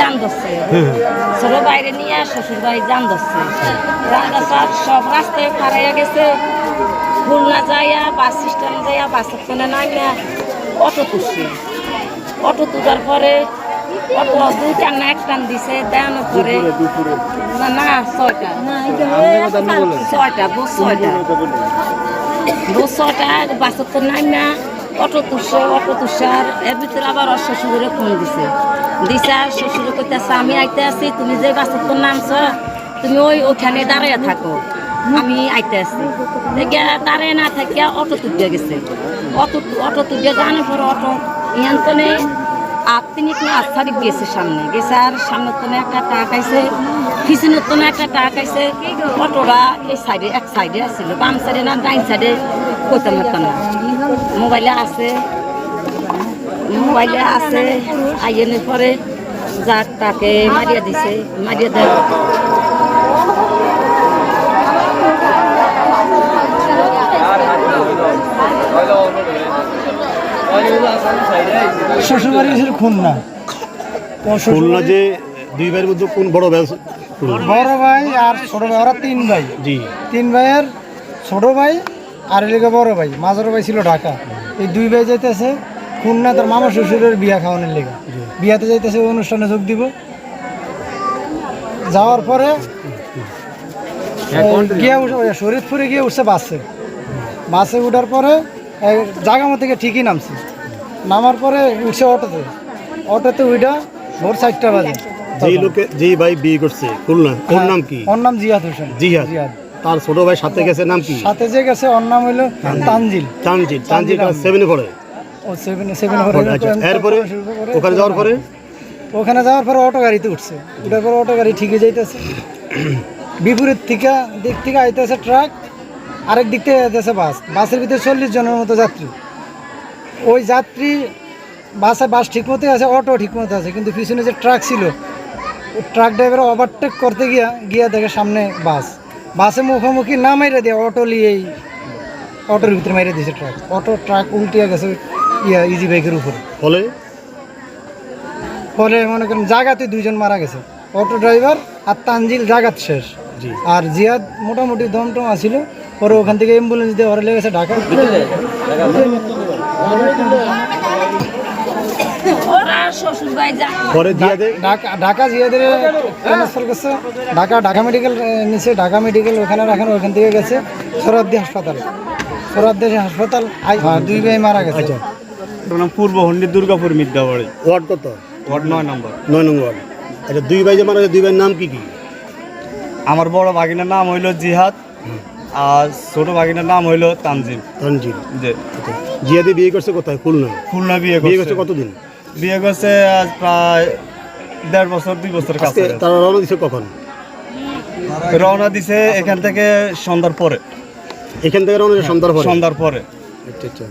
জান ধরছে ছোট বাইরে নিয়ে শ্বশুর বাড়ি জান ধরছে জান সব রাস্তায় খারাইয়া গেছে। খুলনা যাইয়া বাস স্ট্যান্ড যাইয়া বাস স্ট্যান্ডে নামিয়া অটো তুলছে। অটো তোলার পরে অটো দুই টান না এক টান দিছে দেওয়ানোর পরে না না ছয়টা ছয়টা ছয়টা। ছয়টা বাসের তো নামিয়া অটো তুলছে অটো আর এর ভিতরে আবার ওর শ্বশুরে ফোন দিছে। দিছে আর শ্বশুরে কইতেছে, আমি আইতে আছি, তুমি যে বাসের নামছ, তুমি ওই ওখানে দাঁড়াইয়া থাকো, আমি আইতে দেখে দাঁড়ায় না থাকিয়া অটো তুলে গেছে। অটো অটো তুলে জানার পর অটো ইয়ান তো নেই আর তিনি আস্থারিক গেছে সামনে। গেছে আর সামনে তো একটা টাক পিছনের তো একটা টাক আইছে অটোটা এই সাইডে এক সাইডে আসছিল বাম সাইডে না ডাইন সাইডে কইতাম না মোবাইলে আছে মোবাইলে আছে আইনের পরে যাক তাকে মারিয়া দিছে মারিয়া দেয় শ্বশুরবাড়ি খুলনা। খুলনা যে দুই ভাইয়ের মধ্যে কোন বড় ভাই বড় ভাই আর ছোট ভাই ওরা তিন ভাই। জি। তিন ভাইয়ের ছোট ভাই আর এদিকে বড় ভাই। মাঝার ভাই ছিল ঢাকা। এই দুই ভাই যাইতেছে খুলনা তার মামা শ্বশুরের বিয়া খাওয়ানোর লেগে। বিয়াতে যাইতেছে অনুষ্ঠানে যোগ দিব। যাওয়ার পরে গিয়ে শরীরপুরে গিয়ে উঠছে বাসে। বাসে উঠার পরে জাগামো থেকে ঠিকই নামছে। নামার পরে উঠছে অটোতে। অটোতে উইটা ভোর চারটা বাজে। যেই লোকে যেই ভাই বিয়ে করছে খুলনা ওর নাম কি? ওর নাম জিয়াদ হোসেন। জিহাদ। জিয়াদ তার ছোট ভাই সাথে গেছে নাম কি? সাথে যে গেছে ওর নাম হইল তানজিল। ক্লাস সেভেনে পড়ে। ও সেভেন সেভেন আচ্ছা এরপরে ওখানে যাওয়ার পরে? ওখানে যাওয়ার পরে অটো গাড়িতে উঠছে। উঠার পরে অটো গাড়ি ঠিকই যাইতেছে। বিপরীত থেকে দিক থেকে আইতেছে ট্রাক আরেক দিক থেকে বাস। বাসের ভিতরে চল্লিশ জনের মতো যাত্রী। ওই যাত্রী বাসে বাস ঠিক মতো আছে অটো ঠিক মতো আছে কিন্তু পিছনে যে ট্রাক ছিল ট্রাক ড্রাইভার ওভারটেক করতে গিয়া গিয়া দেখে সামনে বাস। বাসে মুখোমুখি না মাইরে দিয়ে অটো লিয়েই অটোর ভিতরে মাইরে দিয়েছে ট্রাক। অটো ট্রাক উল্টিয়া গেছে ইয়া ইজি বাইকের উপরে। ফলে? ফলে মনে করেন জাগাতে দুইজন মারা গেছে। অটো ড্রাইভার আর তানজিল জাগাত শেষ। জি। আর জিয়াদ মোটামুটি দমটম আছিল। পরে ওখান থেকে অ্যাম্বুলেন্স দিয়ে ওরা লেগেছে ঢাকা। পরে দিয়ে ঢাকা ঢাকা জিয়াদের ট্রান্সফার করছে। ঢাকা ঢাকা মেডিকেল নিচে ঢাকা মেডিকেল ওখানে রাখেন ওখান থেকে গেছে সোরাদ্দি হাসপাতাল। দুই ভাই মারা গেছে। আচ্ছা। নাম পূর্ব হন্ডি দুর্গাপুর মিদ্যাবাড়ি ওয়ার্ড কত? ওয়ার্ড নয় নম্বর। নয় নং ওয়ার্ড আচ্ছা দুই ভাই যে মারা গেছে দুই ভাইয়ের নাম কি কি? আমার বড় ভাগিনার নাম হইল জিহাদ আর ছোট ভাগিনার নাম হইল তানজিম। তানজিৎ যে আচ্ছা জিয়াদি বিয়ে করছে কোথায়? খুলনা। খুলনা বিয়ে বিয়ে করছে কতদিন? বিয়ে করছে আজ প্রায় দেড় বছর দুই বছর কাছে তারা রওনা দিছে কখন? রওনা দিছে এখান থেকে সন্ধ্যার পরে। এখান থেকে রওনা সন্ধ্যার পরে? সন্ধ্যার পরে। আচ্ছা আচ্ছা।